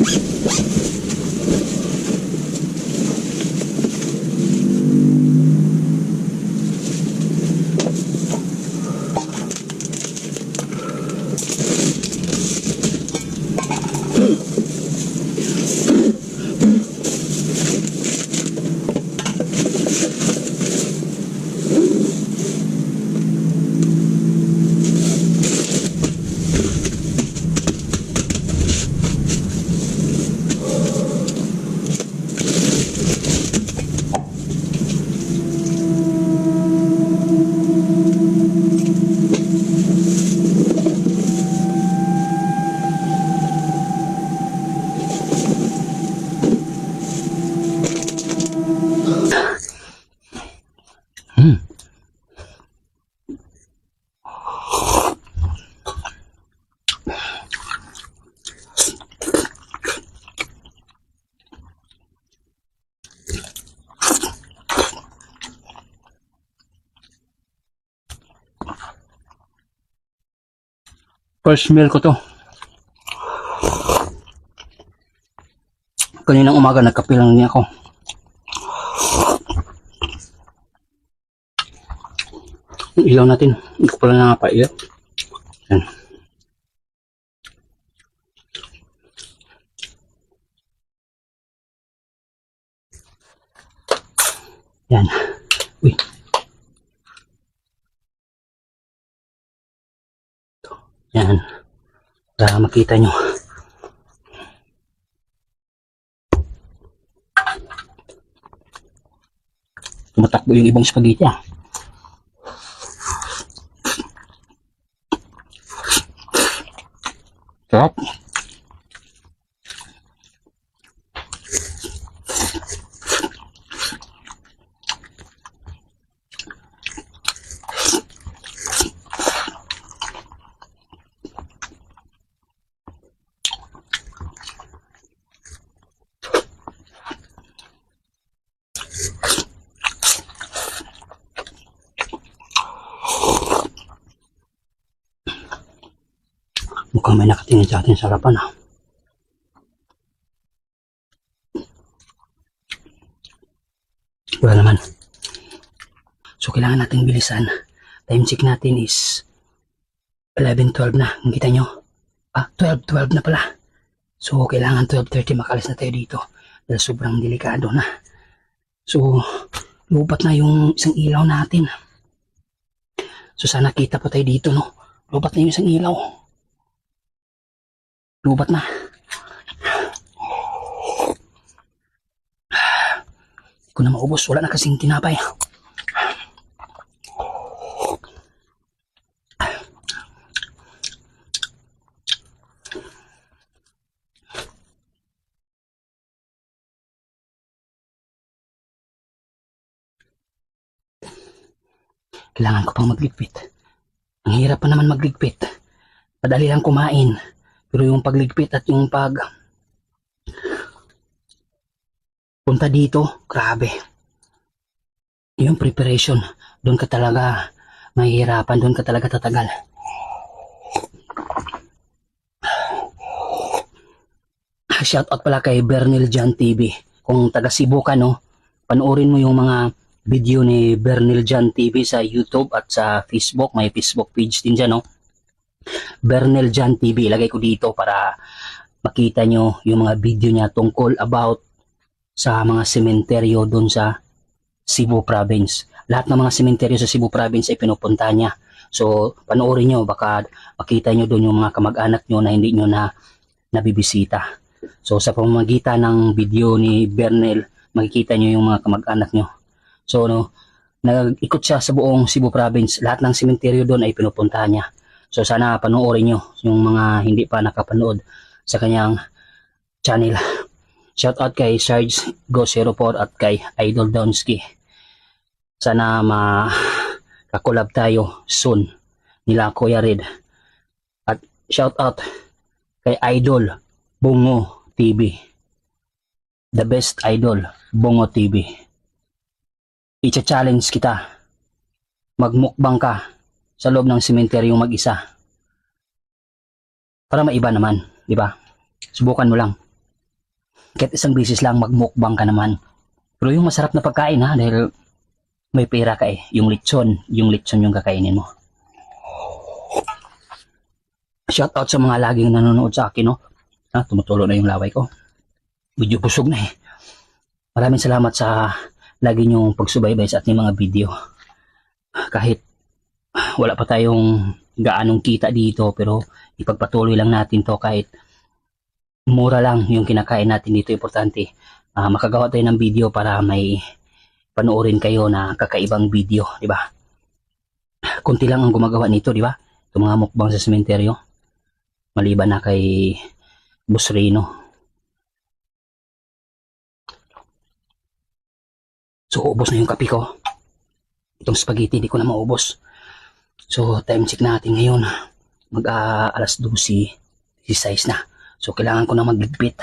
you First meal ko to. Kaninang umaga nagkape niya ako. Ilaw natin, hindi ko pala nakapaiyak. Yan. Yan. Yan. Para makita nyo. Tumatakbo yung ibang spaghetti ah. Sarap. Mukhang may nakatingin sa atin sa harapan ah. Wala naman. So, kailangan nating bilisan. Time check natin is 11.12 na. Nakita nyo? Ah, 12.12 na pala. So, kailangan 12.30 makalis na tayo dito. Dahil sobrang delikado na. So, lupat na yung isang ilaw natin. So, sana kita pa tayo dito, no? Lupat na yung isang ilaw. Lubat na. Hindi ko na maubos. Wala na kasing tinapay. Kailangan ko pang magligpit. Ang hirap pa naman magligpit. Padali lang kumain. Pero yung pagligpit at yung pag punta dito, grabe. Yung preparation, doon ka talaga mahihirapan, doon ka talaga tatagal. Shout out pala kay Bernil Jan TV. Kung taga Cebu ka, no, panoorin mo yung mga video ni Bernil Jan TV sa YouTube at sa Facebook. May Facebook page din dyan, no. Bernel Jan TV. Ilagay ko dito para makita nyo yung mga video niya tungkol about sa mga sementeryo doon sa Cebu Province. Lahat ng mga sementeryo sa Cebu Province ay pinupunta niya. So, panoorin nyo, baka makita nyo doon yung mga kamag-anak nyo na hindi nyo na nabibisita. So, sa pamamagitan ng video ni Bernel, makikita nyo yung mga kamag-anak nyo. So, no, nag-ikot siya sa buong Cebu Province. Lahat ng sementeryo doon ay pinupuntahan niya. So sana panoorin nyo yung mga hindi pa nakapanood sa kanyang channel. Shout out kay Sarge Go04 at kay Idol Donsky. Sana makakulab tayo soon nila Kuya Red. At shout out kay Idol Bungo TV. The best idol Bungo TV. Icha-challenge kita. Magmukbang ka sa loob ng sementeryo mag-isa. Para maiba naman, di ba? Subukan mo lang. kahit isang bisis lang magmukbang ka naman. Pero yung masarap na pagkain ha, dahil may pera ka eh. Yung lechon, yung lechon yung kakainin mo. Shout out sa mga laging nanonood sa akin, no? Ha, tumutulo na yung laway ko. Medyo busog na eh. Maraming salamat sa lagi niyong pagsubaybay sa ating mga video. Kahit wala pa tayong gaanong kita dito, pero ipagpatuloy lang natin to kahit mura lang yung kinakain natin dito. Importante, ah, makagawa tayo ng video para may panoorin kayo na kakaibang video, di ba? Kunti lang ang gumagawa nito, di ba? Itong mga mukbang sa sementeryo. Maliban na kay Boss Rino. So, ubos na yung kape ko. Itong spaghetti, di ko na maubos. So, time check natin ngayon. Mag ah, alas 12, 16 na. So, kailangan ko na magligpit.